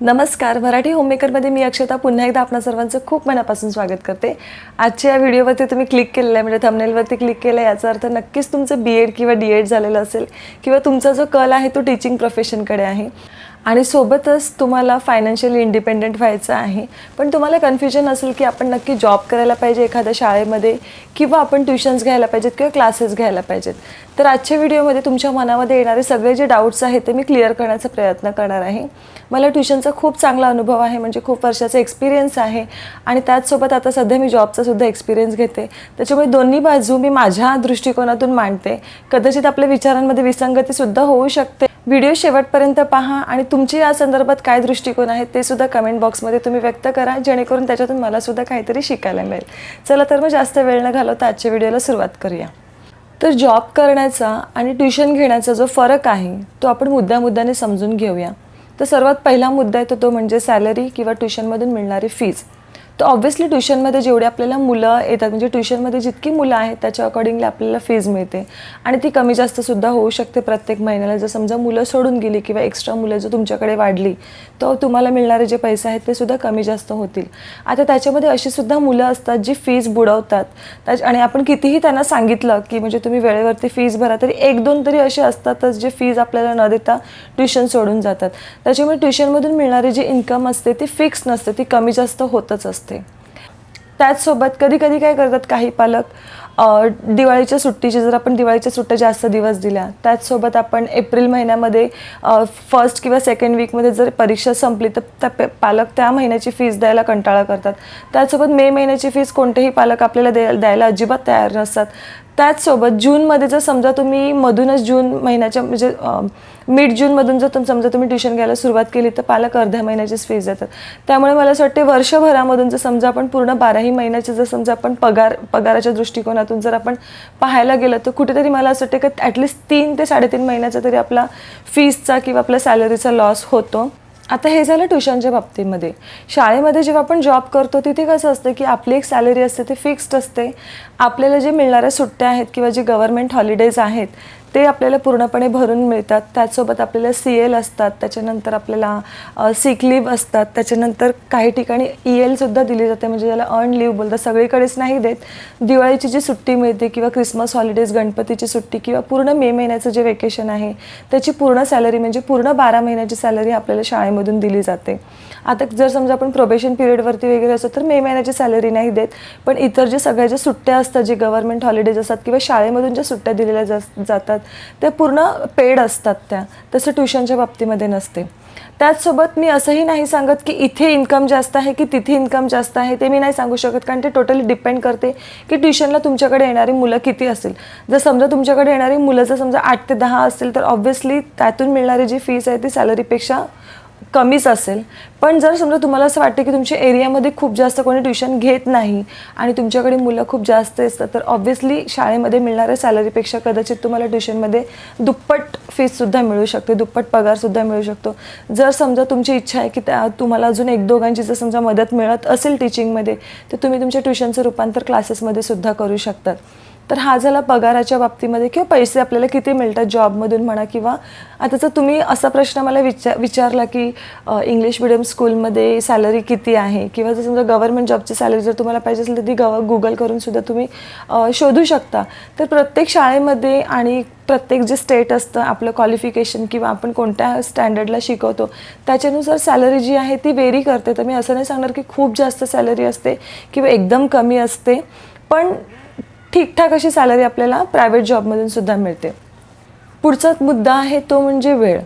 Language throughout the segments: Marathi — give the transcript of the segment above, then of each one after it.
नमस्कार. मराठी होममेकरमध्ये मी अक्षता. पुन्हा एकदा आपणा सर्वांचं खूप मनापासून स्वागत करते. आजच्या या व्हिडिओवरती तुम्ही क्लिक केलेलं आहे. म्हणजे थंबनेलवरती क्लिक केलं आहे याचा अर्थ नक्कीच तुमचं बी एड किंवा डी एड झालेलं असेल किंवा तुमचा जो कल आहे तो टीचिंग प्रोफेशनकडे आहे. आणि सोबतच तुम्हाला फायनान्शियली इंडिपेंडेंट व्हायचं आहे. पण तुम्हाला कन्फ्युजन असेल की आपण नक्की जॉब करायला पाहिजे एखाद्या शाळेमध्ये किंवा आपण ट्युशन्स घ्यायला पाहिजेत किंवा क्लासेस घ्यायला पाहिजेत. तर आजच्या व्हिडिओमध्ये तुमच्या मनामध्ये येणारे सगळे जे डाऊट्स आहेत ते मी क्लिअर करण्याचा प्रयत्न करणार आहे. मला ट्युशनचा खूप चांगला अनुभव आहे म्हणजे खूप वर्षाचा एक्सपिरियन्स आहे आणि त्याचसोबत आता सध्या मी जॉबचा सुद्धा एक्सपिरियन्स घेते. त्याच्यामुळे दोन्ही बाजू मी माझ्या दृष्टिकोनातून मांडते. कदाचित आपल्या विचारांमध्ये विसंगतीसुद्धा होऊ शकते. व्हिडिओ शेवटपर्यंत पहा आणि तुमची या संदर्भात काय दृष्टिकोन आहेत ते सुद्धा कमेंट बॉक्समध्ये तुम्ही व्यक्त करा जेणेकरून त्याच्यातून मला सुद्धा काहीतरी शिकायला मिळेल. चला तर मग जास्त वेळ न घालवता आजच्या व्हिडिओला सुरुवात करूया. तर जॉब करण्याचा आणि ट्युशन घेण्याचा जो फरक आहे तो आपण मुद्द्या मुद्द्याने समजून घेऊया. तर सर्वात पहिला मुद्दा येतो तो तो म्हणजे सॅलरी किंवा ट्युशनमधून मिळणारी फीज तर ऑब्व्हियसली ट्युशनमध्ये जेवढे आपल्याला मुलं येतात म्हणजे ट्युशनमध्ये जितकी मुलं आहेत त्याच्या अकॉर्डिंगली आपल्याला फीज मिळते. आणि ती कमी जास्तसुद्धा होऊ शकते प्रत्येक महिन्याला. जर समजा मुलं सोडून गेली किंवा एक्स्ट्रा मुलं जर तुमच्याकडे वाढली तर तुम्हाला मिळणारे जे पैसे आहेत ते सुद्धा कमी जास्त होतील. आता त्याच्यामध्ये अशी सुद्धा मुलं असतात जी फीज बुडवतात. त्याच आणि आपण कितीही त्यांना सांगितलं की म्हणजे तुम्ही वेळेवरती फीज भरा तरी एक दोन तरी असे असतातच जे फीज आपल्याला न देता ट्युशन सोडून जातात. त्याच्यामुळे ट्युशनमधून मिळणारी जी इन्कम असते ती फिक्स नसते ती कमी जास्त होतच असते. त्याचसोबत कधी कधी काय करतात काही पालक दिवाळीच्या सुट्टीची जर आपण दिवाळीच्या सुट्ट्या जास्त दिवस दिल्या त्याचसोबत आपण एप्रिल महिन्यामध्ये फर्स्ट किंवा सेकंड वीकमध्ये जर परीक्षा संपली तर त्या पे- पालक त्या महिन्याची फीस द्यायला कंटाळा करतात. त्याचसोबत मे महिन्याची फीस कोणतेही पालक आपल्याला द्या द्यायला अजिबात तयार नसतात. त्याचसोबत जूनमध्ये जर समजा तुम्ही मधूनच जून महिन्याच्या म्हणजे मिड जूनमधून जर तुम समजा तुम्ही ट्युशन घ्यायला सुरुवात केली तर पालक अर्ध्या महिन्याचीच फीज देतात. त्यामुळे मला असं वाटते वर्षभरामधून जर समजा आपण पूर्ण बाराही महिन्याचे जर समजा आपण पगार पगाराच्या दृष्टिकोनातून जर आपण पाहायला गेलं तर कुठेतरी मला असं वाटतं की ॲटलिस्ट तीन ते साडेतीन महिन्याचा तरी आपला फीजचा किंवा आपल्या सॅलरीचा लॉस होतो. आता हे झालं ट्युशनच्या बाबतीमध्ये. शाळेमध्ये जेव्हा आपण जॉब करतो तिथे कसं असतं की आपली एक सॅलरी असते ती फिक्स्ड असते. आपल्याला जे मिळणाऱ्या सुट्ट्या आहेत किंवा जे गव्हर्मेंट हॉलिडेज आहेत ते आपल्याला पूर्णपणे भरून मिळतात. त्याचसोबत आपल्याला सी एल असतात त्याच्यानंतर आपल्याला सिक लिव्ह असतात त्याच्यानंतर काही ठिकाणी ई एलसुद्धा दिली जाते म्हणजे ज्याला अर्न लिव्ह बोलतात. सगळीकडेच नाही देत. दिवाळीची जी सुट्टी मिळते किंवा क्रिसमस हॉलिडेज गणपतीची सुट्टी किंवा पूर्ण मे महिन्याचं जे वेकेशन आहे त्याची पूर्ण सॅलरी म्हणजे पूर्ण बारा महिन्याची सॅलरी आपल्याला शाळेमधून दिली जाते. आता जर समजा आपण प्रोबेशन पिरियडवरती वगैरे असतो तर मे महिन्याची सॅलरी नाही देत. पण इतर जे सगळ्या ज्या सुट्ट्या असतात जे गव्हर्मेंट हॉलिडेज असतात किंवा शाळेमधून ज्या सुट्ट्या दिलेल्या जा- जातात त्या पूर्ण पेड असतात त्या तसं ट्युशनच्या बाबतीमध्ये नसते. त्याचसोबत मी असंही नाही सांगत की इथे इन्कम जास्त आहे की तिथे इन्कम जास्त आहे ते मी नाही सांगू शकत कारण ते टोटली डिपेंड करते की ट्युशनला तुमच्याकडे येणारी मुलं किती असेल. जर समजा तुमच्याकडे येणारी मुलं जर समजा आठ ते दहा असतील तर ऑब्व्हियसली त्यातून मिळणारी जी फीस आहे ती सॅलरीपेक्षा कमीच असेल. पण जर समजा तुम्हाला असं वाटतं की तुमच्या एरियामध्ये खूप जास्त कोणी ट्युशन घेत नाही आणि तुमच्याकडे मुलं खूप जास्त असतात तर ऑब्व्हियसली शाळेमध्ये मिळणाऱ्या सॅलरीपेक्षा कदाचित तुम्हाला ट्युशनमध्ये दुप्पट फीससुद्धा मिळू शकते दुप्पट पगारसुद्धा मिळू शकतो. जर समजा तुमची इच्छा आहे की त्या तुम्हाला अजून एक दोघांची जर समजा मदत मिळत असेल टीचिंगमध्ये तर तुम्ही तुमच्या ट्युशनचं रूपांतर क्लासेसमध्ये सुद्धा करू शकतात. तर हा झाला पगाराच्या बाबतीमध्ये किंवा पैसे आपल्याला किती मिळतात जॉबमधून म्हणा किंवा आता जर तुम्ही असा प्रश्न मला विचार विचारला की इंग्लिश मिडियम स्कूलमध्ये सॅलरी किती आहे? किंवा जर समजा गव्हर्मेंट जॉबची सॅलरी जर तुम्हाला पाहिजे असेल तर ती गव गुगल करून सुद्धा तुम्ही शोधू शकता. तर प्रत्येक शाळेमध्ये आणि प्रत्येक जे स्टेट असतं आपलं क्वालिफिकेशन किंवा आपण कोणत्या स्टँडर्डला शिकवतो त्याच्यानुसार सॅलरी जी आहे ती वेरी करते. तर मी असं नाही सांगणार की खूप जास्त सॅलरी असते किंवा एकदम कमी असते. पण ठीकठाक अशी सॅलरी आपल्याला प्रायव्हेट जॉबमधून सुद्धा मिळते. पुढचा मुद्दा आहे तो म्हणजे वेळ.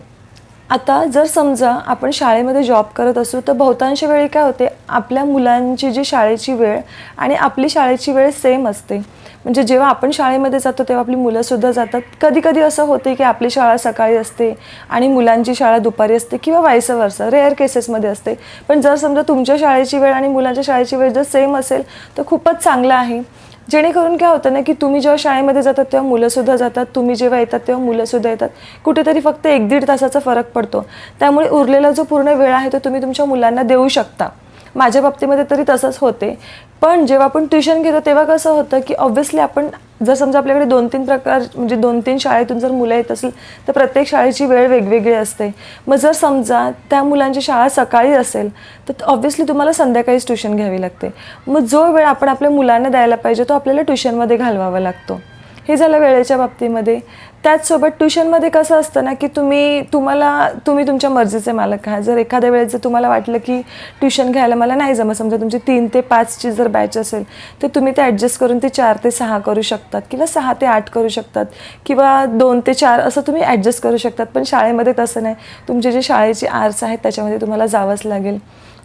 आता जर समजा आपण शाळेमध्ये जॉब करत असू तर बहुतांश वेळी काय होते? आपल्या मुलांची जी शाळेची वेळ आणि आपली शाळेची वेळ सेम असते. म्हणजे जेव्हा आपण शाळेमध्ये जातो तेव्हा आपली मुलंसुद्धा जातात. कधी कधी असं होते की आपली शाळा सकाळी असते आणि मुलांची शाळा दुपारी असते किंवा वायस वर्ष रेअर केसेसमध्ये असते. पण जर समजा तुमच्या शाळेची वेळ आणि मुलांच्या शाळेची वेळ जर सेम असेल तर खूपच चांगलं आहे. जेणेकरून काय होतं ना की तुम्ही जेव्हा शाळेमध्ये जातात तेव्हा मुलंसुद्धा जातात. तुम्ही जेव्हा येतात तेव्हा मुलंसुद्धा येतात. कुठेतरी फक्त एक दीड तासाचा फरक पडतो. त्यामुळे उरलेला जो पूर्ण वेळ आहे तो तुम्ही तुमच्या मुलांना देऊ शकता. माझ्या बाबतीमध्ये तरी तसंच होते. पण जेव्हा आपण ट्युशन घेतो तेव्हा कसं होतं की ऑब्व्हियसली आपण जर समजा आपल्याकडे दोन तीन प्रकार म्हणजे दोन तीन शाळेतून जर मुलं येत असेल तर प्रत्येक शाळेची वेळ वेगवेगळी असते. मग जर समजा त्या मुलांची शाळा सकाळी असेल तर ऑब्व्हियसली तुम्हाला संध्याकाळीच ट्युशन घ्यावी लागते. मग जो वेळ आपण आपल्या मुलांना द्यायला पाहिजे तो आपल्याला ट्युशनमध्ये घालवावा लागतो. हे झालं वेळेच्या बाबतीमध्ये. त्याचसोबत ट्युशनमध्ये कसं असतं ना की तुम्ही तुम्हाला तुम्ही तुमच्या मर्जीचे मालक आहात. जर एखाद्या वेळेस जर तुम्हाला वाटलं की ट्युशन घ्यायला मला नाही जमत समजा तुमची तीन ते पाचची जर बॅच असेल तर तुम्ही ते ॲडजस्ट करून ती चार ते सहा करू शकतात किंवा सहा ते आठ करू शकतात किंवा दोन ते चार असं तुम्ही ॲडजस्ट करू शकतात. पण शाळेमध्ये तसं नाही. तुमचे जे शाळेचे आर्स आहेत त्याच्यामध्ये तुम्हाला जावंच लागेल.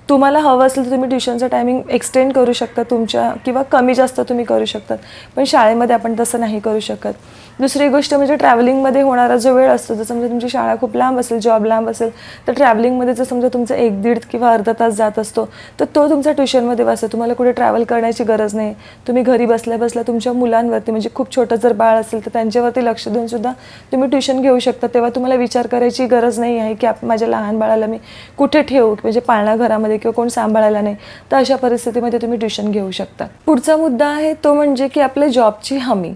तुम्हाला हवं असेल तर तुम्ही ट्युशनचं टायमिंग एक्सटेंड करू शकता तुमच्या किंवा कमी जास्त तुम्ही करू शकतात. पण शाळेमध्ये आपण तसं नाही करू शकत. दुसरी गोष्ट म्हणजे ट्रॅव्हलिंगमध्ये होणारा जो वेळ असतो जर समजा म्हणजे तुमची शाळा खूप लांब असेल जॉब लांब असेल तर ट्रॅव्हलिंगमध्ये जर समजा तुमचं एक दीड किंवा अर्धा तास जात असतो तर तो तुमचा ट्युशनमध्ये वाचतो. तुम्हाला कुठे ट्रॅव्हल करण्याची गरज नाही. तुम्ही घरी बसल्या बसल्या तुमच्या मुलांवरती म्हणजे खूप छोटं जर बाळ असेल तर त्यांच्यावरती लक्ष देऊन सुद्धा तुम्ही ट्युशन घेऊ शकता. तेव्हा तुम्हाला विचार करायची गरज नाही आहे की आप माझ्या लहान बाळाला मी कुठे ठेवू? म्हणजे पाळणा घरामध्ये किंवा कोण सांभाळायला नाही तर अशा परिस्थितीमध्ये तुम्ही ट्युशन घेऊ शकता. पुढचा मुद्दा आहे तो म्हणजे की आपल्या जॉबची हमी.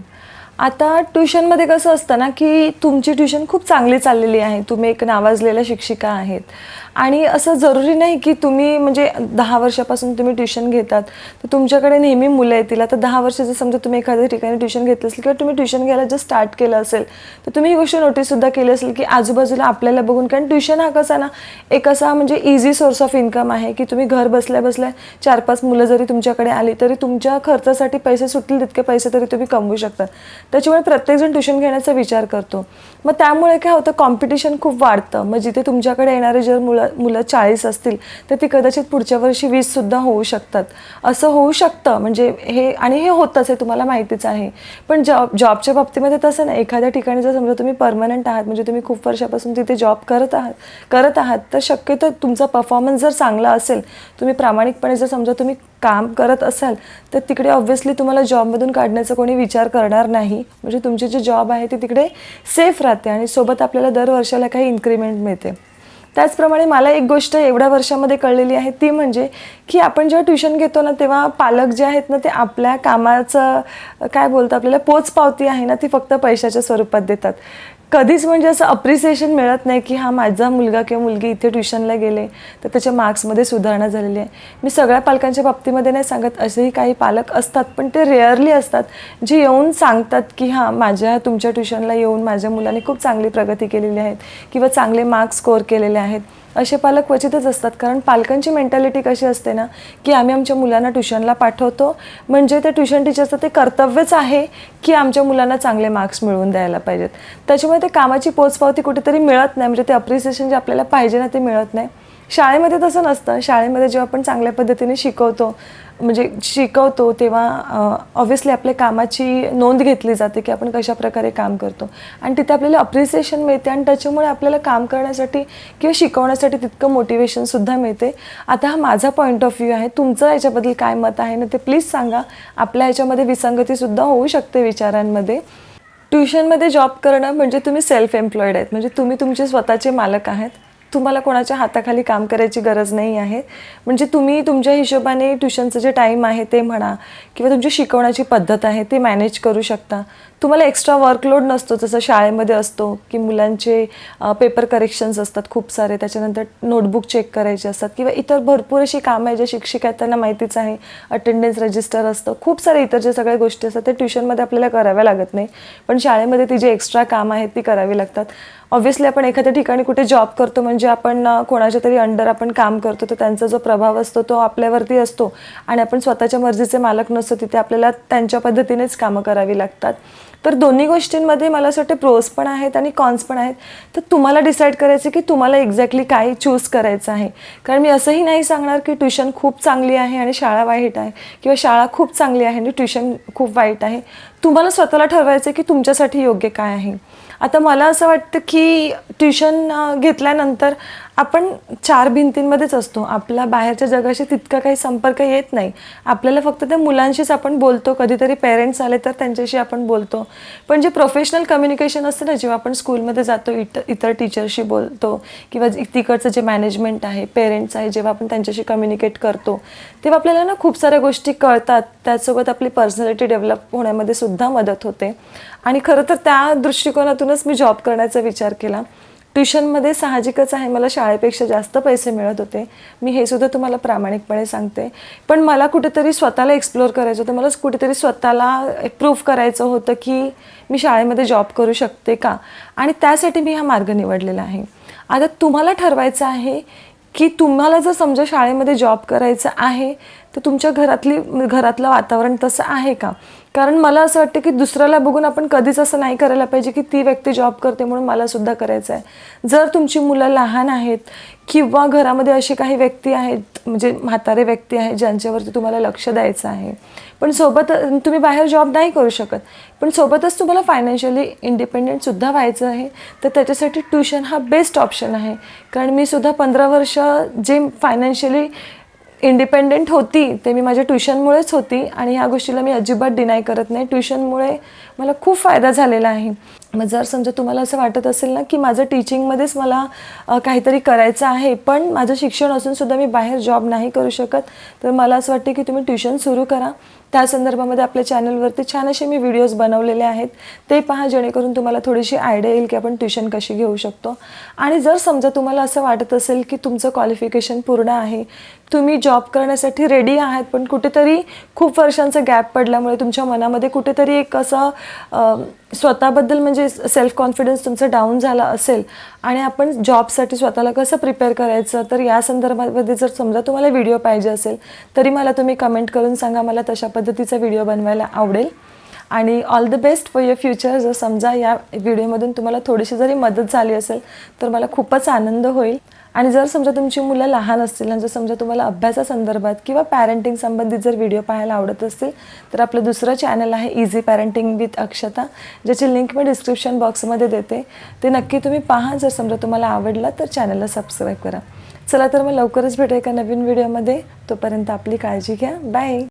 आता ट्युशनमध्ये कसं असतं ना की तुमची ट्युशन खूप चांगली चाललेली आहे तुम्ही एक नावाजलेल्या शिक्षिका आहेत. आणि असं जरुरी नाही की तुम्ही म्हणजे दहा वर्षापासून तुम्ही ट्युशन घेतात तर तुमच्याकडे नेहमी मुलं येतील. आता दहा वर्ष जर समजा तुम्ही एखाद्या ठिकाणी ट्युशन घेतलं असेल किंवा तुम्ही ट्युशन घ्यायला जर स्टार्ट केलं असेल तर तुम्ही ही गोष्ट नोटीससुद्धा केली असेल की आजूबाजूला आपल्याला बघून कारण ट्युशन हा कसा ना एक असा म्हणजे इझी सोर्स ऑफ इन्कम आहे की तुम्ही घर बसल्या बसल्या चार पाच मुलं जरी तुमच्याकडे आली तरी तुमच्या खर्चासाठी पैसे सुटतील तितके पैसे तरी तुम्ही कमवू शकता. त्याच्यामुळे प्रत्येकजण ट्युशन घेण्याचा विचार करतो. मग त्यामुळे काय होतं कॉम्पिटिशन खूप वाढतं. मग जिथे तुमच्याकडे येणारे जर मुलं मुलं चाळीस असतील तर ती कदाचित पुढच्या वर्षी वीससुद्धा होऊ शकतात. असं होऊ शकतं म्हणजे हे आणि हे होतंच हे तुम्हाला माहितीच आहे. पण जॉब जॉबच्या बाबतीमध्ये तसं नाही. एखाद्या ठिकाणी जर समजा तुम्ही परमनंट आहात म्हणजे तुम्ही खूप वर्षापासून तिथे जॉब करत आहात करत आहात तर शक्यतो तुमचा परफॉर्मन्स जर चांगला असेल तुम्ही प्रामाणिकपणे जर समजा तुम्ही काम करत असाल तर तिकडे ऑब्व्हियसली तुम्हाला जॉबमधून काढण्याचा कोणी विचार करणार नाही. म्हणजे तुमची जी जॉब आहे ती तिकडे सेफ राहते आणि सोबत आपल्याला दर वर्षाला काही इन्क्रीमेंट मिळते. त्याचप्रमाणे मला एक गोष्ट एवढ्या वर्षामध्ये कळलेली आहे ती म्हणजे की आपण जेव्हा ट्युशन घेतो ना तेव्हा पालक जे आहेत ना ते आपल्या कामाचं काय बोलतं आपल्याला पोच पावती आहे ना ती फक्त पैशाच्या स्वरूपात देतात. कधीच म्हणजे असं अप्रिसिएशन मिळत नाही की हा माझा मुलगा किंवा मुलगी इथे ट्युशनला गेले तर त्याच्या मार्क्समध्ये सुधारणा झालेली आहे. मी सगळ्या पालकांच्या बाबतीमध्ये नाही सांगत असेही काही पालक असतात पण ते रेअरली असतात जे येऊन सांगतात की हां माझ्या तुमच्या ट्युशनला येऊन माझ्या मुलाने खूप चांगली प्रगती केलेली आहे किंवा चांगले मार्क्स स्कोअर केलेले आहेत. असे पालक क्वचितच असतात. कारण पालकांची मेंटॅलिटी कशी असते ना की आम्ही आमच्या मुलांना ट्युशनला पाठवतो. म्हणजे त्या ट्युशन टीचरचं ते कर्तव्यच आहे की आमच्या मुलांना चांगले मार्क्स मिळवून द्यायला पाहिजेत. त्याच्यामुळे ते कामाची पोचपावती कुठेतरी मिळत नाही. म्हणजे ते अप्रिसिएशन जे आपल्याला पाहिजे ना ते मिळत नाही. शाळेमध्ये तसं नसतं. शाळेमध्ये जेव्हा आपण चांगल्या पद्धतीने शिकवतो म्हणजे शिकवतो तेव्हा ऑब्व्हियसली आपल्या कामाची नोंद घेतली जाते की आपण कशा प्रकारे काम करतो. आणि तिथे आपल्याला अप्रिसिएशन मिळते आणि त्याच्यामुळे आपल्याला काम करण्यासाठी किंवा शिकवण्यासाठी तितकं मोटिवेशनसुद्धा मिळते. आता हा माझा पॉईंट ऑफ व्ह्यू आहे. तुमचं याच्याबद्दल काय मत आहे ना ते प्लीज सांगा. आपल्या याच्यामध्ये विसंगतीसुद्धा होऊ शकते विचारांमध्ये. ट्युशनमध्ये जॉब करणं म्हणजे तुम्ही सेल्फ एम्प्लॉईड आहेत. म्हणजे तुम्ही तुमचे स्वतःचे मालक आहात. तुम्हाला कोणाच्या हाताखाली काम करायची गरज नाही आहे. म्हणजे तुम्ही तुमच्या हिशोबाने ट्युशनचं जे टाईम आहे ते म्हणा किंवा तुमची शिकवण्याची पद्धत आहे ते मॅनेज करू शकता. तुम्हाला एक्स्ट्रा वर्कलोड नसतो जसं शाळेमध्ये असतो की मुलांचे पेपर करेक्शन्स असतात खूप सारे. त्याच्यानंतर नोटबुक चेक करायचे असतात किंवा इतर भरपूर अशी कामं आहे जे शिक्षिका आहेत त्यांना माहितीच आहे. अटेंडन्स रजिस्टर असतं. खूप सारे इतर जे सगळ्या गोष्टी असतात ते ट्युशनमध्ये आपल्याला कराव्या लागत नाही. पण शाळेमध्ये ती जी एक्स्ट्रा कामं आहेत ती करावी लागतात. ऑब्व्हियसली आपण एखाद्या ठिकाणी कुठे जॉब करतो म्हणजे आपण कोणाच्या तरी अंडर आपण काम करतो तर त्यांचा जो प्रभाव असतो तो आपल्यावरती असतो. आणि आपण स्वतःच्या मर्जीचे मालक नसतो तिथे आपल्याला त्यांच्या पद्धतीनेच कामं करावी लागतात. तर दोन्ही गोष्टींमध्ये मला असं वाटतं प्रोज पण आहेत आणि कॉन्स पण आहेत. तर तुम्हाला डिसाईड करायचं की तुम्हाला एक्झॅक्टली काय चूज करायचं आहे. कारण मी असंही नाही सांगणार की ट्युशन खूप चांगली आहे आणि शाळा वाईट आहे किंवा शाळा खूप चांगली आहे आणि ट्युशन खूप वाईट आहे. तुम्हाला स्वतःला ठरवायचं आहे की तुमच्यासाठी योग्य काय आहे. आता मला असं वाटतं की ट्युशन घेतल्यानंतर आपण चार भिंतींमध्येच असतो. आपला बाहेरच्या जगाशी तितका काही संपर्क येत नाही. आपल्याला फक्त त्या मुलांशीच आपण बोलतो. कधीतरी पेरेंट्स आले तर त्यांच्याशी आपण बोलतो. पण जे प्रोफेशनल कम्युनिकेशन असतं ना जेव्हा आपण स्कूलमध्ये जातो इतर इतर टीचरशी बोलतो किंवा जे- तिकडचं जे मॅनेजमेंट आहे पेरेंट्स आहे जेव्हा आपण त्यांच्याशी कम्युनिकेट करतो तेव्हा आपल्याला ना खूप साऱ्या गोष्टी कळतात. त्याचसोबत आपली पर्सनॅलिटी डेव्हलप होण्यामध्ये सुद्धा मदत होते. आणि खरं तर त्या दृष्टिकोनातूनच मी जॉब करण्याचा विचार केला. ट्युशनमध्ये साहजिकच आहे मला शाळेपेक्षा जास्त पैसे मिळत होते. मी हे सुद्धा तुम्हाला प्रामाणिकपणे सांगते. पण मला कुठेतरी स्वतःला एक्सप्लोअर करायचं होतं. मला कुठेतरी स्वतःला प्रूफ करायचं होतं की मी शाळेमध्ये जॉब करू शकते का? आणि त्यासाठी मी हा मार्ग निवडलेला आहे. आता तुम्हाला ठरवायचं आहे की तुम्हाला जर समजा शाळेमध्ये जॉब करायचं आहे तर तुमच्या घरातली घरातलं वातावरण तसं आहे का? कारण मला असं वाटतं की दुसऱ्याला बघून आपण कधीच असं नाही करायला पाहिजे की ती व्यक्ती जॉब करते म्हणून मला सुद्धा करायचं आहे जर तुमची मुलं लहान आहेत किंवा घरामध्ये असे काही व्यक्ती आहेत म्हणजे म्हातारे व्यक्ती आहेत ज्यांच्यावरती तुम्हाला लक्ष द्यायचं आहे पण सोबत तुम्ही बाहेर जॉब नाही करू शकत पण सोबतच तुम्हाला फायनान्शियली इंडिपेंडेंटसुद्धा व्हायचं आहे तर त्याच्यासाठी ट्युशन हा बेस्ट ऑप्शन आहे. कारण मी सुद्धा पंधरा वर्ष जे फायनान्शियली इंडिपेंडेंट होती ते मी माझ्या ट्युशनमुळेच होती आणि ह्या गोष्टीला मी अजिबात डिनाय करत नाही. ट्युशनमुळे मला खूप फायदा झालेला आहे. मग जर समजा तुम्हाला असं वाटत असेल ना की माझं टीचिंगमध्येच मला काहीतरी करायचं आहे पण माझं शिक्षण असूनसुद्धा मी बाहेर जॉब नाही करू शकत तर मला असं वाटतं की तुम्ही ट्युशन सुरू करा. त्या संदर्भामध्ये आपल्या चॅनलवरती छान असे मी व्हिडिओज बनवलेले आहेत. ते पहा जेणेकरून तुम्हाला थोडीशी आयडिया येईल की आपण ट्युशन कशी घेऊ शकतो. आणि जर समजा तुम्हाला असं वाटत असेल की तुमचं क्वालिफिकेशन पूर्ण आहे तुम्ही जॉब करण्यासाठी रेडी आहात पण कुठेतरी खूप वर्षांचा गॅप पडल्यामुळे तुमच्या मनामध्ये कुठेतरी एक असं स्वतःबद्दल म्हणजे सेल्फ कॉन्फिडन्स तुमचा डाऊन झाला असेल आणि आपण जॉबसाठी स्वतःला कसं प्रिपेअर करायचं? तर या संदर्भामध्ये जर समजा तुम्हाला व्हिडिओ पाहिजे असेल तरी मला तुम्ही कमेंट करून सांगा. मला तशा पद्धतीचा व्हिडिओ बनवायला आवडेल. आणि all the best for your future जर समजा या व्हिडिओमधून तुम्हाला थोडीशी जरी मदत झाली असेल तर मला खूपच आनंद होईल. आणि जर समजा तुमची मुलं लहान असतील आणि जर समजा तुम्हाला अभ्यासासंदर्भात किंवा पॅरेंटिंग संबंधित जर व्हिडिओ पाहायला आवडत असतील तर आपलं दुसरं चॅनल आहे इझी पॅरेंटिंग विथ अक्षता ज्याची लिंक मी डिस्क्रिप्शन बॉक्समध्ये देते. ते नक्की तुम्ही पहा. जर समजा तुम्हाला आवडला तर चॅनलला सबस्क्राईब करा. चला तर मग लवकरच भेटू एका नवीन व्हिडिओमध्ये तोपर्यंत आपली काळजी घ्या. बाय